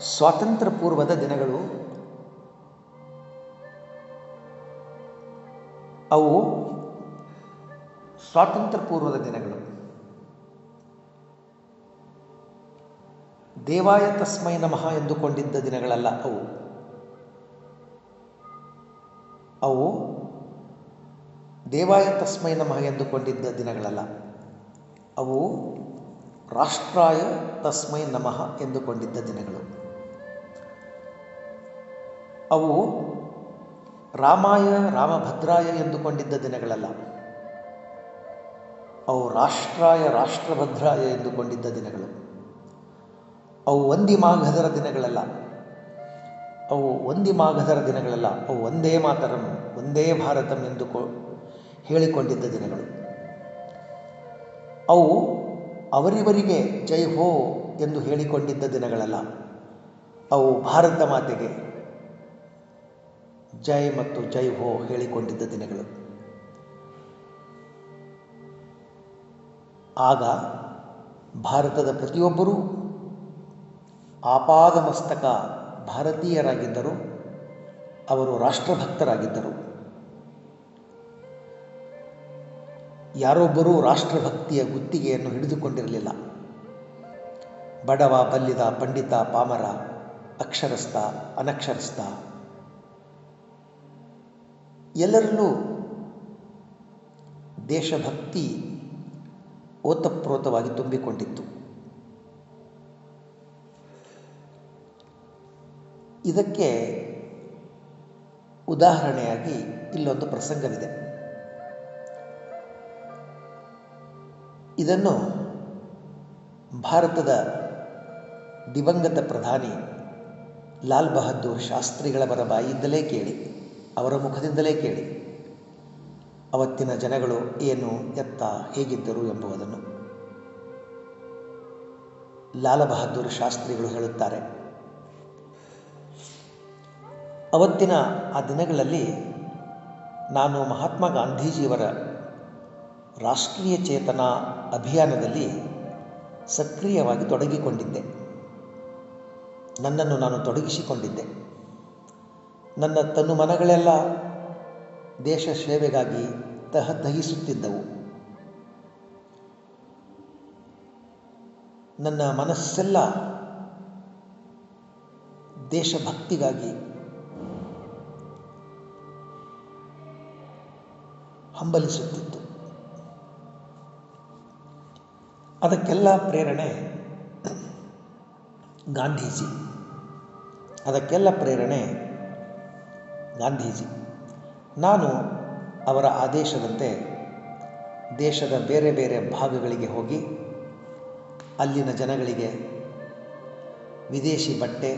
ಸ್ವಾತಂತ್ರ್ಯ ಪೂರ್ವದ ದಿನಗಳು ಅವು ಸ್ವಾತಂತ್ರ್ಯ ಪೂರ್ವದ ದಿನಗಳು. ದೇವಾಯ ತಸ್ಮೈ ನಮಃ ಎಂದುಕೊಂಡಿದ್ದ ದಿನಗಳಲ್ಲ ಅವು. ಅವು ದೇವಾಯ ತಸ್ಮೈ ನಮಃ ಎಂದುಕೊಂಡಿದ್ದ ದಿನಗಳಲ್ಲ. ಅವು ರಾಷ್ಟ್ರಾಯ ತಸ್ಮೈ ನಮಃ ಎಂದುಕೊಂಡಿದ್ದ ದಿನಗಳು. ಅವು ರಾಮಾಯ, ರಾಮಭದ್ರಾಯ ಎಂದುಕೊಂಡಿದ್ದ ದಿನಗಳಲ್ಲ. ಅವು ರಾಷ್ಟ್ರಾಯ, ರಾಷ್ಟ್ರಭದ್ರಾಯ ಎಂದುಕೊಂಡಿದ್ದ ದಿನಗಳು. ಅವು ಒಂದಿ ಮಾಘದರ ದಿನಗಳಲ್ಲ. ಅವು ಒಂದಿ ಮಾಘದರ ದಿನಗಳಲ್ಲ. ಅವು ಒಂದೇ ಮಾತರಂ ಒಂದೇ ಭಾರತಂ ಎಂದು ಹೇಳಿಕೊಂಡಿದ್ದ ದಿನಗಳು. ಅವು ಅವರಿವರಿಗೆ ಜೈ ಹೋ ಎಂದು ಹೇಳಿಕೊಂಡಿದ್ದ ದಿನಗಳಲ್ಲ. ಅವು ಭಾರತ ಮಾತೆಗೆ ಜೈ ಮತ್ತು ಜೈ ಹೋ ಹೇಳಿಕೊಂಡಿದ್ದ ದಿನಗಳು. ಆಗ ಭಾರತದ ಪ್ರತಿಯೊಬ್ಬರೂ ಆಪಾದ ಮಸ್ತಕ ಭಾರತೀಯರಾಗಿದ್ದರು, ಅವರು ರಾಷ್ಟ್ರಭಕ್ತರಾಗಿದ್ದರು. ಯಾರೊಬ್ಬರೂ ರಾಷ್ಟ್ರಭಕ್ತಿಯ ಗುತ್ತಿಗೆಯನ್ನು ಹಿಡಿದುಕೊಂಡಿರಲಿಲ್ಲ. ಬಡವ, ಬಲ್ಲಿದ, ಪಂಡಿತ, ಪಾಮರ, ಅಕ್ಷರಸ್ಥ, ಅನಕ್ಷರಸ್ಥ ಎಲ್ಲರಲ್ಲೂ ದೇಶಭಕ್ತಿ ಓತಪ್ರೋತವಾಗಿ ತುಂಬಿಕೊಂಡಿತ್ತು. ಇದಕ್ಕೆ ಉದಾಹರಣೆಯಾಗಿ ಇಲ್ಲೊಂದು ಪ್ರಸಂಗವಿದೆ. ಇದನ್ನು ಭಾರತದ ದಿವಂಗತ ಪ್ರಧಾನಿ ಲಾಲ್ ಬಹದ್ದೂರ್ ಶಾಸ್ತ್ರಿಗಳವರ ಬಾಯಿಯಿಂದಲೇ ಕೇಳಿ. ಅವರ ಮುಖದಿಂದಲೇ ಕೇಳಿ. ಅವತ್ತಿನ ಜನಗಳು ಏನು ಎತ್ತ ಹೇಗಿದ್ದರು ಎಂಬುದನ್ನು ಲಾಲ ಬಹದ್ದೂರ್ ಶಾಸ್ತ್ರಿಗಳು ಹೇಳುತ್ತಾರೆ. ಅವತ್ತಿನ ಆ ದಿನಗಳಲ್ಲಿ ನಾನು ಮಹಾತ್ಮ ಗಾಂಧೀಜಿಯವರ ರಾಷ್ಟ್ರೀಯ ಚೇತನ ಅಭಿಯಾನದಲ್ಲಿ ಸಕ್ರಿಯವಾಗಿ ತೊಡಗಿಕೊಂಡಿದ್ದೆ. ನನ್ನನ್ನು ನಾನು ತೊಡಗಿಸಿಕೊಂಡಿದ್ದೆ. ನನ್ನ ತನು ಮನಗಳೆಲ್ಲ ದೇಶ ಸೇವೆಗಾಗಿ ತಹ ದಹಿಸುತ್ತಿದ್ದವು. ನನ್ನ ಮನಸ್ಸೆಲ್ಲ ದೇಶಭಕ್ತಿಗಾಗಿ ಹಂಬಲಿಸುತ್ತಿತ್ತು. ಅದಕ್ಕೆಲ್ಲ ಪ್ರೇರಣೆ ಗಾಂಧೀಜಿ. ಅದಕ್ಕೆಲ್ಲ ಪ್ರೇರಣೆ ಗಾಂಧೀಜಿ. ನಾನು ಅವರ ಆದೇಶದಂತೆ ದೇಶದ ಬೇರೆ ಬೇರೆ ಭಾಗಗಳಿಗೆ ಹೋಗಿ ಅಲ್ಲಿನ ಜನಗಳಿಗೆ ವಿದೇಶಿ ಬಟ್ಟೆ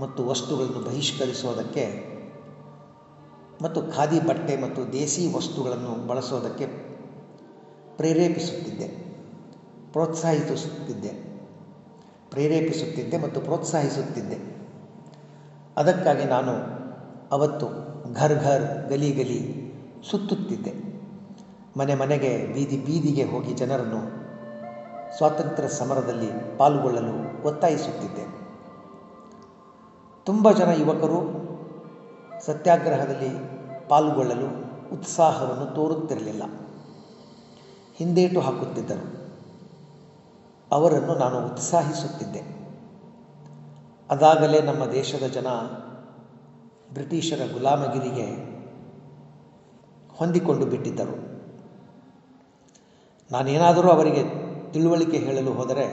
ಮತ್ತು ವಸ್ತುಗಳನ್ನು ಬಹಿಷ್ಕರಿಸೋದಕ್ಕೆ ಮತ್ತು ಖಾದಿ ಬಟ್ಟೆ ಮತ್ತು ದೇಸಿ ವಸ್ತುಗಳನ್ನು ಬಳಸೋದಕ್ಕೆ ಪ್ರೇರೇಪಿಸುತ್ತಿದ್ದೆ, ಪ್ರೋತ್ಸಾಹಿಸುತ್ತಿದ್ದೆ, ಪ್ರೇರೇಪಿಸುತ್ತಿದ್ದೆ ಮತ್ತು ಪ್ರೋತ್ಸಾಹಿಸುತ್ತಿದ್ದೆ. ಅದಕ್ಕಾಗಿ ನಾನು ಅವತ್ತು ಘರ್ ಘರ್ ಗಲಿ ಗಲಿ ಸುತ್ತುತ್ತಿದ್ದೆ. ಮನೆ ಮನೆಗೆ ಬೀದಿ ಬೀದಿಗೆ ಹೋಗಿ ಜನರನ್ನು ಸ್ವಾತಂತ್ರ್ಯ ಸಮರದಲ್ಲಿ ಪಾಲ್ಗೊಳ್ಳಲು ಒತ್ತಾಯಿಸುತ್ತಿದ್ದೆ. ತುಂಬ ಜನ ಯುವಕರು ಸತ್ಯಾಗ್ರಹದಲ್ಲಿ ಪಾಲ್ಗೊಳ್ಳಲು ಉತ್ಸಾಹವನ್ನು ತೋರುತ್ತಿರಲಿಲ್ಲ. ಹಿಂದೇಟು ಹಾಕುತ್ತಿದ್ದರು. ಅವರನ್ನು ನಾನು ಉತ್ಸಾಹಿಸುತ್ತಿದ್ದೆ. ಅದಾಗಲೇ ನಮ್ಮ ದೇಶದ ಜನ ಬ್ರಿಟಿಷರ ಗುಲಾಮಗಿರಿಗೆ ಹೊಂದಿಕೊಂಡು ಬಿಟ್ಟಿದ್ದರು. ನಾನೇನಾದರೂ ಅವರಿಗೆ ತಿಳುವಳಿಕೆ ಹೇಳಲು ಹೋದರೆ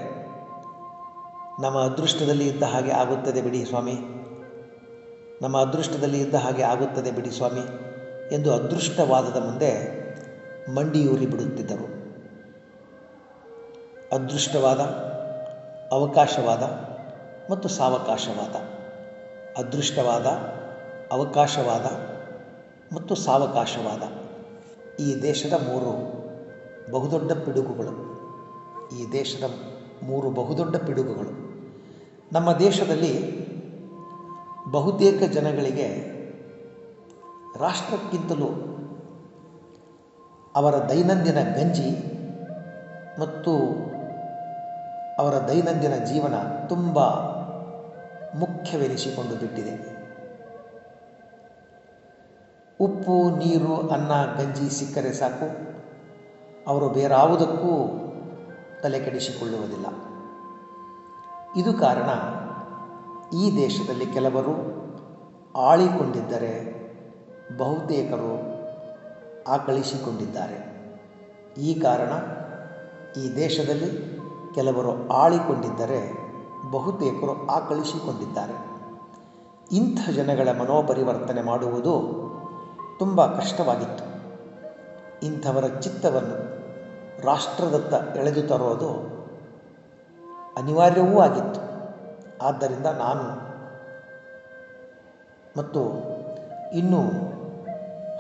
ನಮ್ಮ ಅದೃಷ್ಟದಲ್ಲಿ ಇದ್ದ ಹಾಗೆ ಆಗುತ್ತದೆ ಬಿಡಿ ಸ್ವಾಮಿ. ನಮ್ಮ ಅದೃಷ್ಟದಲ್ಲಿ ಇದ್ದ ಹಾಗೆ ಆಗುತ್ತದೆ ಬಿಡಿ ಸ್ವಾಮಿ ಎಂದು ಅದೃಷ್ಟವಾದದ ಮುಂದೆ ಮಂಡಿಯೂರಿ ಬಿಡುತ್ತಿದ್ದರು. ಅದೃಷ್ಟವಾದ, ಅವಕಾಶವಾದ ಮತ್ತು ಸಾವಕಾಶವಾದ, ಅದೃಷ್ಟವಾದ ಅವಕಾಶವಾದ ಮತ್ತು ಸಾವಕಾಶವಾದ ಈ ದೇಶದ ಮೂರು ಬಹುದೊಡ್ಡ ಪಿಡುಗುಗಳು. ಈ ದೇಶದ ಮೂರು ಬಹುದೊಡ್ಡ ಪಿಡುಗುಗಳು. ನಮ್ಮ ದೇಶದಲ್ಲಿ ಬಹುತೇಕ ಜನಗಳಿಗೆ ರಾಷ್ಟ್ರಕ್ಕಿಂತಲೂ ಅವರ ದೈನಂದಿನ ಗಂಜಿ ಮತ್ತು ಅವರ ದೈನಂದಿನ ಜೀವನ ತುಂಬ ಮುಖ್ಯವೆನಿಸಿಕೊಂಡು ಬಿಟ್ಟಿದೆ. ಉಪ್ಪು, ನೀರು, ಅನ್ನ, ಗಂಜಿ ಸಿಕ್ಕರೆ ಸಾಕು. ಅವರು ಬೇರಾವುದಕ್ಕೂ ತಲೆ ಕೆಡಿಸಿಕೊಳ್ಳುವುದಿಲ್ಲ. ಇದು ಕಾರಣ ಈ ದೇಶದಲ್ಲಿ ಕೆಲವರು ಆಳಿಕೊಂಡಿದ್ದರೆ ಬಹುತೇಕರು ಆಕಳಿಸಿಕೊಂಡಿದ್ದಾರೆ. ಈ ಕಾರಣ ಈ ದೇಶದಲ್ಲಿ ಕೆಲವರು ಆಳಿಕೊಂಡಿದ್ದರೆ ಬಹುತೇಕರು ಆಕಳಿಸಿಕೊಂಡಿದ್ದಾರೆ. ಇಂಥ ಜನಗಳ ಮನೋಪರಿವರ್ತನೆ ಮಾಡುವುದು ತುಂಬ ಕಷ್ಟವಾಗಿತ್ತು. ಇಂಥವರ ಚಿತ್ತವನ್ನು ರಾಷ್ಟ್ರದತ್ತ ಎಳೆದು ತರೋದು ಅನಿವಾರ್ಯವೂ ಆಗಿತ್ತು. ಆದ್ದರಿಂದ ನಾನು ಮತ್ತು ಇನ್ನೂ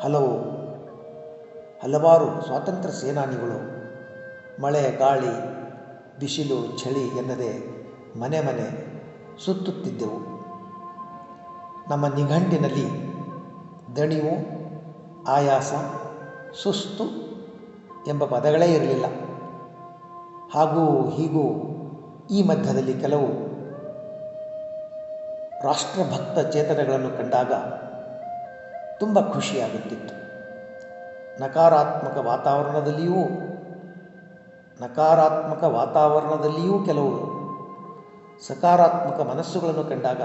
ಹಲವು ಹಲವಾರು ಸ್ವಾತಂತ್ರ್ಯ ಸೇನಾನಿಗಳು ಮಳೆ, ಗಾಳಿ, ಬಿಸಿಲು, ಚಳಿ ಎನ್ನದೆ ಮನೆ ಮನೆ ಸುತ್ತುತ್ತಿದ್ದೆವು. ನಮ್ಮ ನಿಘಂಟಿನಲ್ಲಿ ದಣಿವು ಆಯಾಸ, ಸುಸ್ತು ಎಂಬ ಪದಗಳೇ ಇರಲಿಲ್ಲ. ಹಾಗೂ ಹೀಗೂ ಈ ಮಧ್ಯದಲ್ಲಿ ಕೆಲವು ರಾಷ್ಟ್ರಭಕ್ತ ಚೇತನಗಳನ್ನು ಕಂಡಾಗ ತುಂಬ ಖುಷಿಯಾಗುತ್ತಿತ್ತು. ನಕಾರಾತ್ಮಕ ವಾತಾವರಣದಲ್ಲಿಯೂ ನಕಾರಾತ್ಮಕ ವಾತಾವರಣದಲ್ಲಿಯೂ ಕೆಲವು ಸಕಾರಾತ್ಮಕ ಮನಸ್ಸುಗಳನ್ನು ಕಂಡಾಗ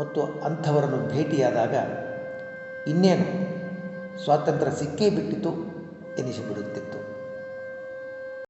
ಮತ್ತು ಅಂಥವರನ್ನು ಭೇಟಿಯಾದಾಗ ಇನ್ನೇನು? ಸ್ವಾತಂತ್ರ್ಯ ಸಿಕ್ಕೇ ಬಿಟ್ಟಿತು ಎನಿಸಿಬಿಡುತ್ತಿತ್ತು.